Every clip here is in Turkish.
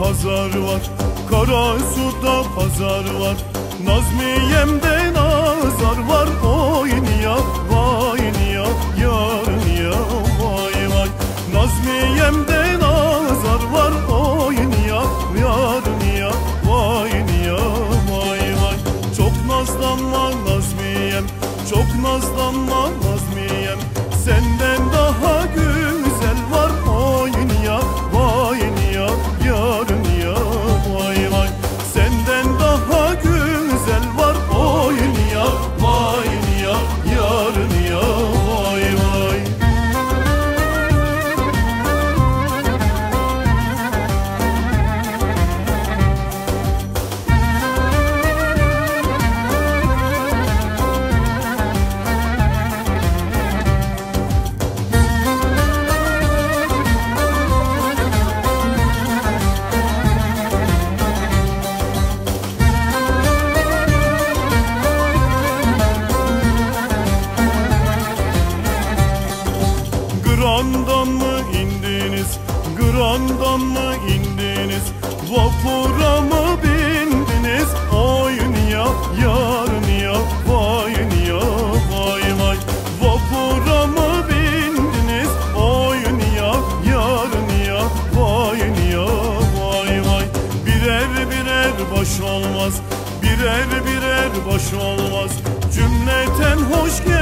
pazar var Kara suda pazar var. Nazmiyem'de nazar var Oyn ya vay ya yarın ya vay vay. Nazmiyem'de Grandan mı indiniz? Grandan mı indiniz? Vapura mı bindiniz? Oyun ya, yarın ya, vayın ya, vay vay Vapura mı bindiniz? Oyun ya, yarın ya, vayın ya, vay vay Birer birer baş olmaz Birer birer baş olmaz Cümleten hoş geldiniz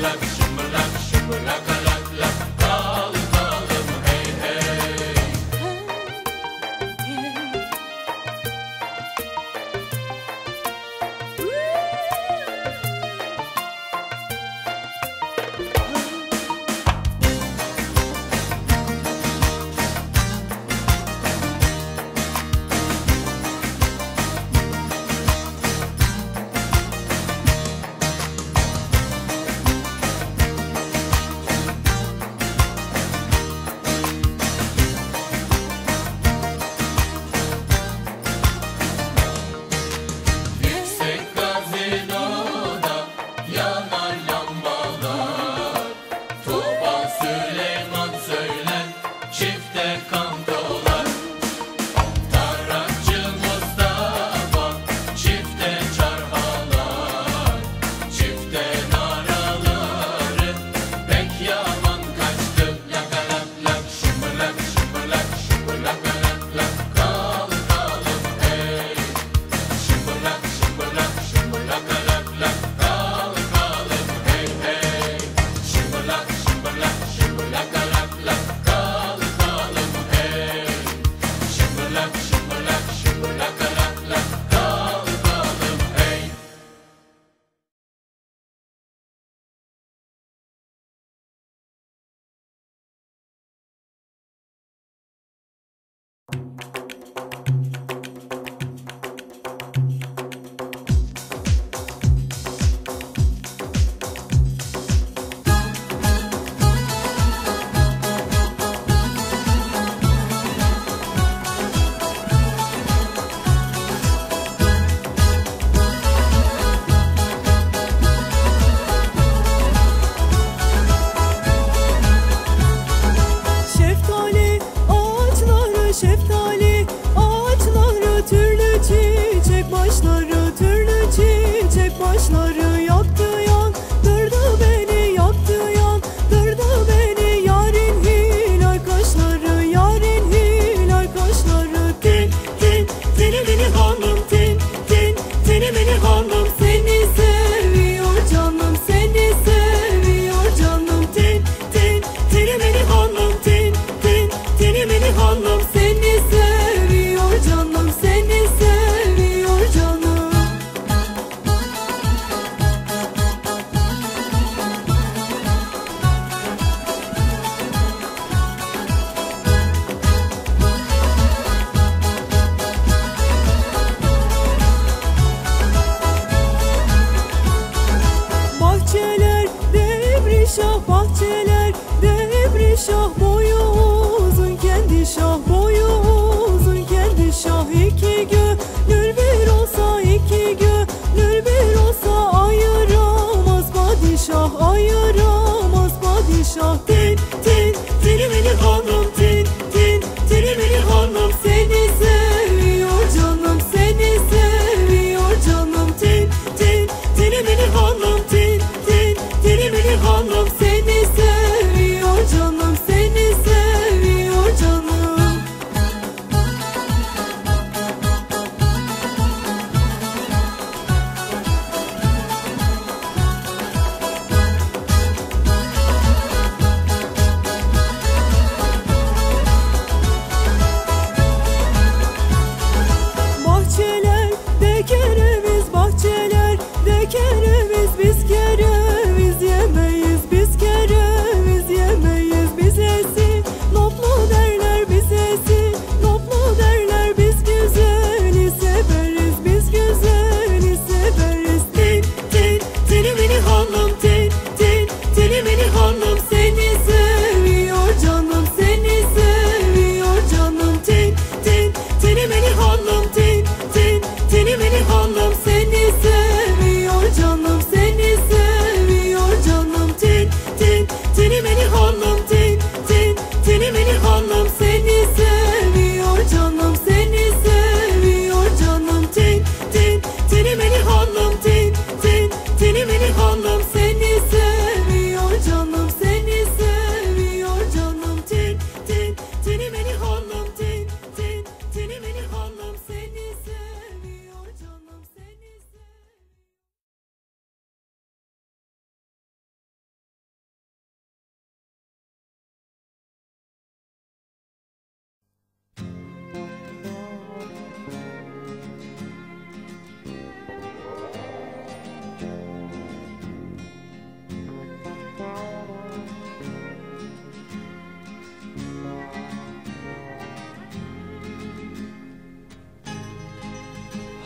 love you. başları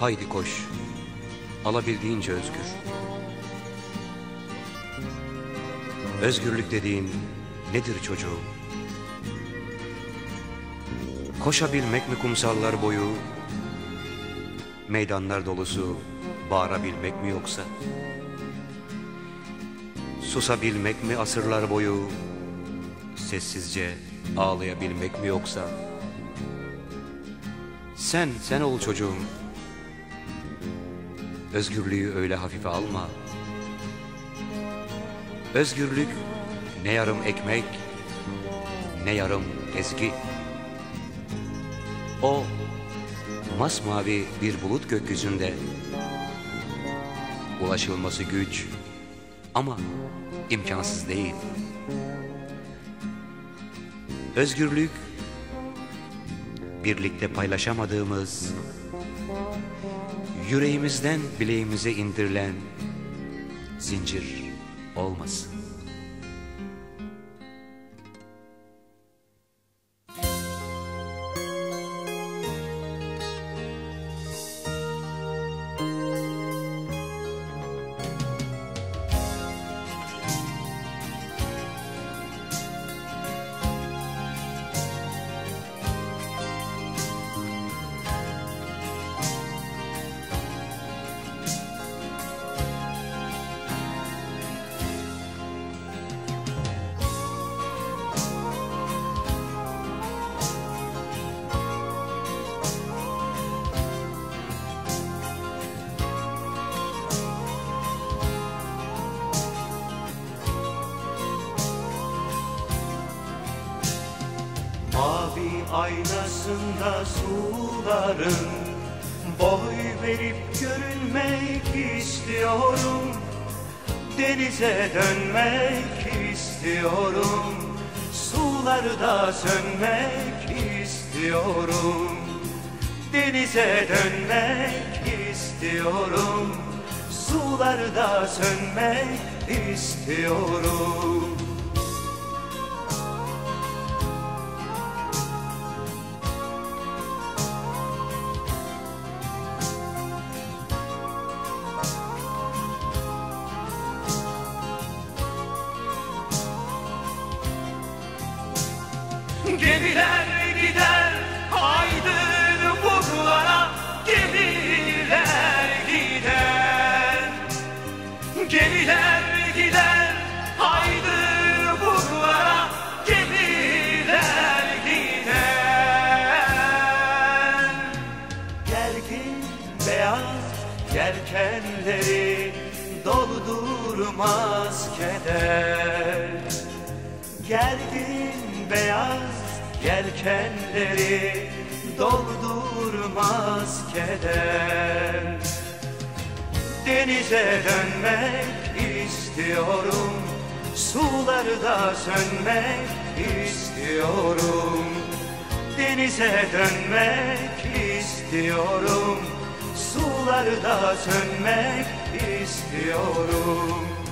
Haydi koş, alabildiğince özgür. Özgürlük dediğin nedir çocuğum? Koşabilmek mi kumsallar boyu, meydanlar dolusu bağırabilmek mi yoksa? Susabilmek mi asırlar boyu, sessizce ağlayabilmek mi yoksa? Sen, sen ol çocuğum. Özgürlüğü öyle hafife alma. Özgürlük ne yarım ekmek, ne yarım ezgi. O masmavi bir bulut gökyüzünde. Ulaşılması güç ama imkansız değil. Özgürlük birlikte paylaşamadığımız yüreğimizden bileğimize indirilen zincir olmasın. Aynasında suların Boy verip görünmek istiyorum. Denize dönmek istiyorum. Sularda sönmek istiyorum. Denize dönmek istiyorum. Sularda sönmek istiyorum Gemiler gider aydın ufuklara Gemiler gider. Gemiler gider aydın ufuklara Gemiler gider. Gergin beyaz yelkenleri Doldurmaz keder. Gergin beyaz yelkenleri doldurmaz keder. Denize dönmek istiyorum Sularda sönmek istiyorum. Denize dönmek istiyorum Sularda sönmek istiyorum